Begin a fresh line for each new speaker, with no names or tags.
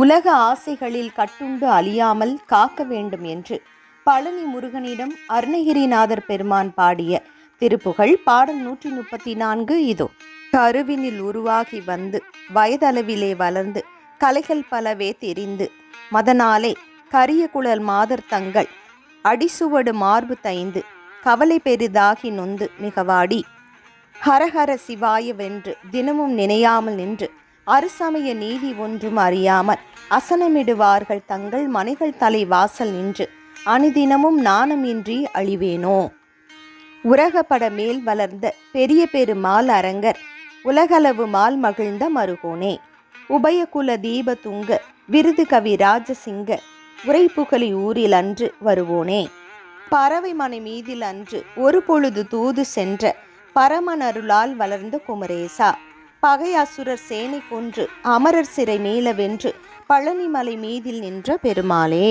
உலக ஆசைகளில் கட்டுண்டு அழியாமல் காக்க வேண்டும் என்று பழனி முருகனிடம் அருணகிரிநாதர் பெருமான் பாடிய திருப்புகழ் பாடல் நூற்றி முப்பத்தி நான்கு இதோ. கருவினில் உருவாகி வந்து வயதளவிலே வளர்ந்து கலைகள் பலவே தெரிந்து மதனாலே கரிய குழல் மாதர் தங்கள் அடிசுவடு மார்பு தைந்து கவலை பெரிதாகி நொந்து மிகவாடி. ஹரஹர சிவாயவென்று தினமும் நினையாமல் நின்று அரசமய நீதி ஒன்றும் அறியாமல் அசனமிடுவார்கள் தங்கள் மனைகள் தலை வாசல் நின்று அனுதினமும் நாணமின்றி அழிவேனோ? உலகப்பட மேல் வளர்ந்த பெரிய பெருமாள் அரங்கர் உலகளவு மால் மகிழ்ந்த மருகோனே? உபயகுல தீபதுங்க விருது கவி ராஜசிங்க உரைப்புகழி ஊரில் அன்று வருவோனே? பறவை மனை மீதில் அன்று ஒரு பொழுது தூது சென்ற பரமனருளால் வளர்ந்த குமரேசா பகை அசுரர் சேனை கொன்று அமரர் சிறை மீள வென்று பழனிமலை மீதில் நின்ற பெருமாளே.